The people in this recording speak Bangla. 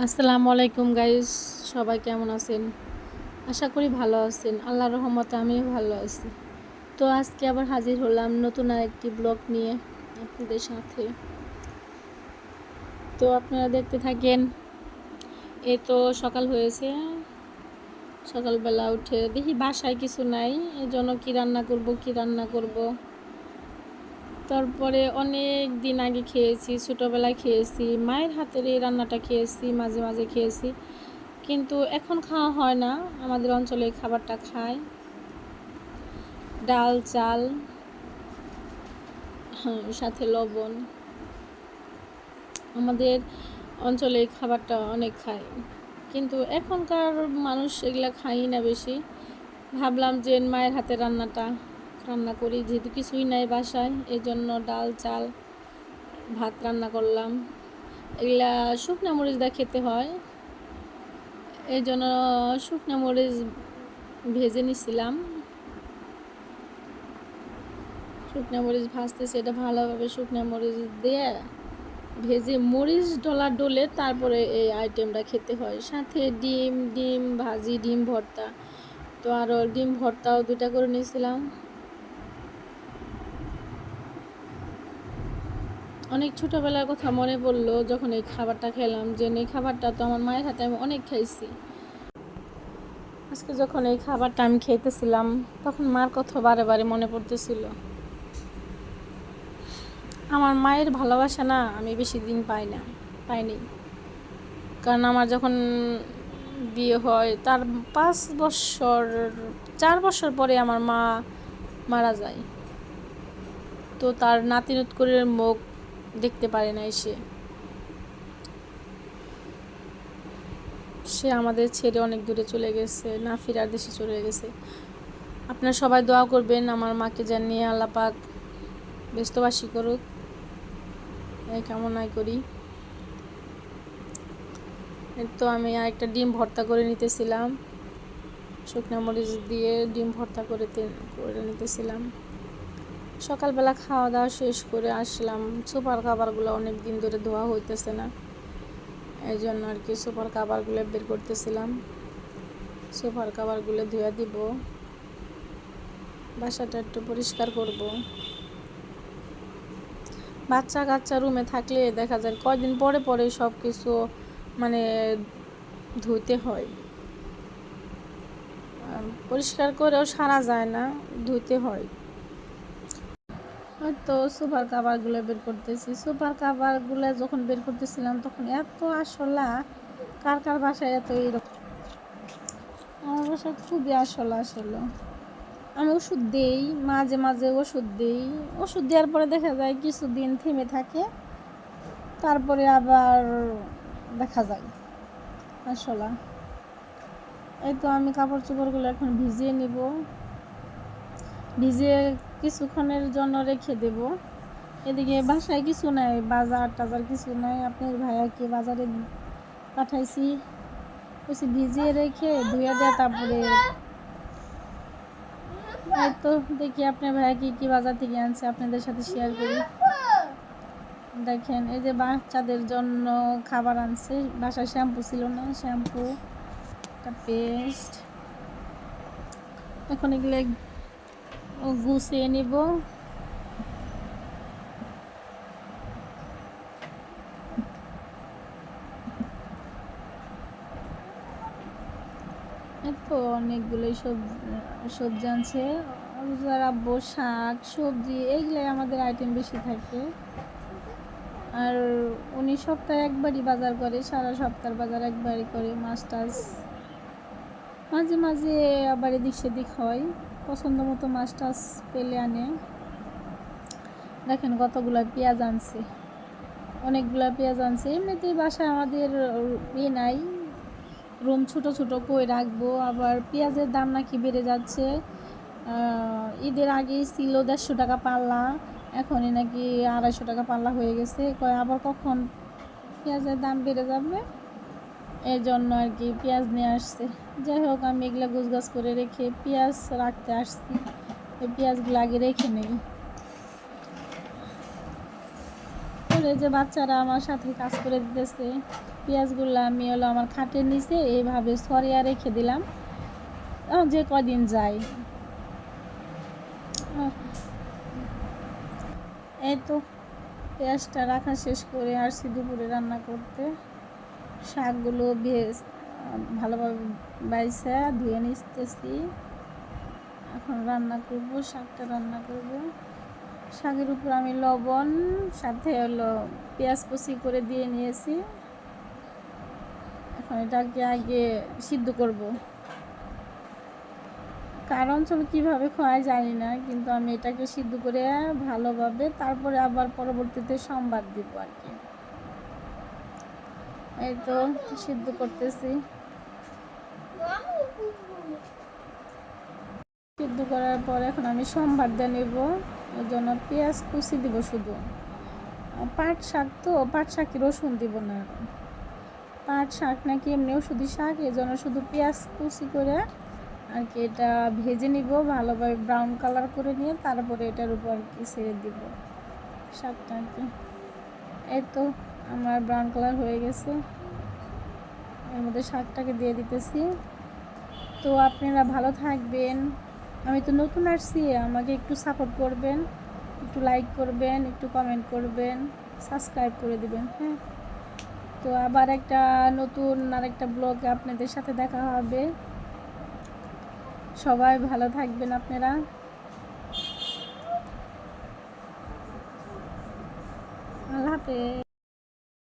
আসসালামু আলাইকুম গাইস সবাই কেমন আছেন? আশা করি ভালো আছেন। আল্লাহ রহমতে আমিও ভালো আছি। তো আজকে আবার হাজির হলাম নতুন আরেকটি ব্লগ নিয়ে আপনাদের সাথে। তো আপনারা দেখতে থাকেন এ তো সকাল হয়েছে। সকালবেলা উঠে দেখি বাসায় কিছু নাই জন্য কী রান্না করব, কী রান্না করব? তারপরে অনেক দিন আগে খেয়েছি ছোটোবেলায় খেয়েছি মায়ের হাতের এই রান্নাটা খেয়েছি মাঝে মাঝে খেয়েছি। কিন্তু এখন খাওয়া হয় না আমাদের অঞ্চলে খাবারটা খায়। ডাল চাল হ্যাঁ, সাথে লবণ। আমাদের অঞ্চলে খাবারটা অনেক খায়। কিন্তু এখনকার মানুষ এগুলা খাই না বেশি। ভাবলাম যে মায়ের হাতের রান্নাটা রান্না করি, যেহেতু কিছুই নাই বাসায় এই জন্য ডাল, চাল, ভাত রান্না করলাম। এগুলা শুকনো মরিচ খেতে হয়। এই জন্য শুকনো মরিচ ভেজে নিছিলাম। শুকনো মরিচ ভাজতেছি, এটা ভালোভাবে শুকনো মরিচ দিয়ে ভেজে মরিচ ডলা ডলে তারপরে এই আইটেমটা খেতে হয়। সাথে ডিম ডিম ভাজি, ডিম ভর্তা। তো আরও ডিম ভর্তাও দুটা করে নিয়েছিলাম অনেক ছোটোবেলার কথা মনে পড়ল যখন এই খাবারটা খেলাম, যে এই খাবারটা তো আমার মায়ের হাতে আমি অনেক খাইছি। আজকে যখন এই খাবারটা আমি খেতেছিলাম, তখন মার কথা বারে বারে মনে পড়তেছিল। আমার মায়ের ভালোবাসা না আমি বেশি দিন পাই না, পাইনি। কারণ আমার যখন বিয়ে হয়, তার পাঁচ বছর, চার বছর পরে আমার মা মারা যায়। তো তার নাতি করে মুখ দেখতে পারে না সে। সে আমাদের ছেড়ে অনেক দূরে চলে গেছে না ফেরার দেশে চলে গেছে। আপনারা সবাই দোয়া করবেন, আমার মাকে জানিয়ে আল্লাপাক ব্যস্তবাসী করুক। এই কামনাই করি। তো আমি একটা ডিম ভর্তা করে নিতেছিলাম। শুকনো মরিচ দিয়ে ডিম ভর্তা করে করে নিতেছিলাম। সকালবেলা খাওয়া দাওয়া শেষ করে আসলাম। সুপার খাবারগুলো অনেক দিন ধরে ধোয়া হইতেছে না। এই জন্য আর কি সুপার খাবারগুলো বের করতেছিলাম। সুপার খাবারগুলো ধুয়ে দিব। বাসাটা একটু পরিষ্কার করব। বাচ্চা কাচ্চা রুমে থাকলে দেখা যায় কয়দিন পরে পরে সব কিছু মানে ধুইতে হয়। পরিষ্কার করেও সারা যায় না, ধুইতে হয়। হয়তো সুপার কাভারগুলো বের করতেছি। সুপার কাভারগুলো যখন বের করতেছিলাম তখন এত আসলা, কার কার বাসায় এত এইরকম আমার বাসায় খুবই আসলা আসলো। আমি ওষুধ দিই, মাঝে মাঝে ওষুধ দিই। ওষুধ দেওয়ার পরে দেখা যায় কিছুদিন থেমে থাকে, তারপরে আবার দেখা যায়। আসলা। এই তো আমি কাপড় চোপড়গুলো এখন ভিজিয়ে নিব। ভিজিয়ে কিছুক্ষণের জন্য রেখে দেব। এদিকে বাসায় কিছু নাই, বাজার টাজার কিছু নাই। আপনার ভাইয়াকে বাজারে পাঠাইছি। কিছু ভিজিয়ে রেখে ধুয়ে দেয় তারপরে। তো দেখি আপনার ভাইয়া কি কি বাজার থেকে আনছে, আপনাদের সাথে শেয়ার করি। দেখেন, এই যে বাচ্চাদের জন্য খাবার আনছে। বাসায় শ্যাম্পু ছিল না, শ্যাম্পু, একটা পেস্ট। এখন এগুলো গুছিয়ে নিব। অনেকগুলোই সবজি সবজি আনছে আব্বু, শাক, সবজি, এইগুলাই আমাদের আইটেম বেশি থাকে। আর উনি সপ্তাহে একবারই বাজার করে, সারা সপ্তাহ বাজার একবারই করে মাছ টাছ মাঝে মাঝে আবার এদিক সেদিক হয়। পছন্দ মতো মাছ টাছ পেলে আনে। দেখেন কতগুলো পেঁয়াজ আনছে। অনেকগুলো পেঁয়াজ আনছে। এমনিতেই বাসায় আমাদের ইয়ে নাই। রুম ছোট ছোট কই রাখব। আবার পেঁয়াজের দাম নাকি বেড়ে যাচ্ছে। ঈদের আগেই ছিল দেড়শো টাকা পাল্লা। এখনই নাকি আড়াইশো টাকা পাল্লা হয়ে গেছে। কয়, আবার কখন পেঁয়াজের দাম বেড়ে যাবে? এই জন্য আর কি পেঁয়াজ নিয়ে আসছে। যাই হোক, আমি এগুলো গুছগাছ করে রেখে পেঁয়াজ রাখতে আসছি। এই পেঁয়াজগুলো আগে রেখে নেই। এই যে বাচ্চারা আমার সাথে কাজ করে দিতেছে, পেঁয়াজগুলো আমি হলো আমার খাটের নিচে এইভাবে সরিয়া রেখে দিলাম। যে কদিন যাই এই তো পেঁয়াজটা রাখা শেষ করে আসছি দুপুরে রান্না করতে। শাকগুলো বেশ ভালোভাবে বাইসা, ধুয়ে নিতেছি এখন রান্না করব, শাকটা রান্না করব। শাকের উপর আমি লবণ, সাথে হলো পেঁয়াজ কুচি করে দিয়ে নিয়েছি। এখন এটাকে আগে সিদ্ধ করব। কার অঞ্চলে কীভাবে খাওয়ায় জানি না, কিন্তু আমি এটাকে সিদ্ধ করে ভালোভাবে তারপরে আবার পরবর্তীতে সম্বাদ দিব আর কি। এই তো, সিদ্ধ করতেছি। সিদ্ধ করার পর এখন আমি সোমবার দিয়ে নেব। ওই জন্য পেঁয়াজ কুচি দিব শুধু। পাট শাক তো, পাট শাকে রসুন দিব না। পাট শাক নাকি এমনি ওষুধি শাক, এই জন্য শুধু পেঁয়াজ কুচি করে আর কি এটা ভেজে নিব, ভালোভাবে ব্রাউন কালার করে নিয়ে তারপরে এটার উপর আর কি ছেড়ে দিব শাকটা আর কি এই তো। আমার ব্রাউন কালার হয়ে গেছে। এর মধ্যে শাকটাকে দিয়ে দিতেছি। তো আপনারা ভালো থাকবেন। আমি তো নতুন আসছি, আমাকে একটু সাপোর্ট করবেন, একটু লাইক করবেন, একটু কমেন্ট করবেন সাবস্ক্রাইব করে দিবেন হ্যাঁ? তো আবার একটা নতুন আরেকটা ব্লগে আপনাদের সাথে দেখা হবে। সবাই ভালো থাকবেন আপনারা। আল্লাহ হাফেজ।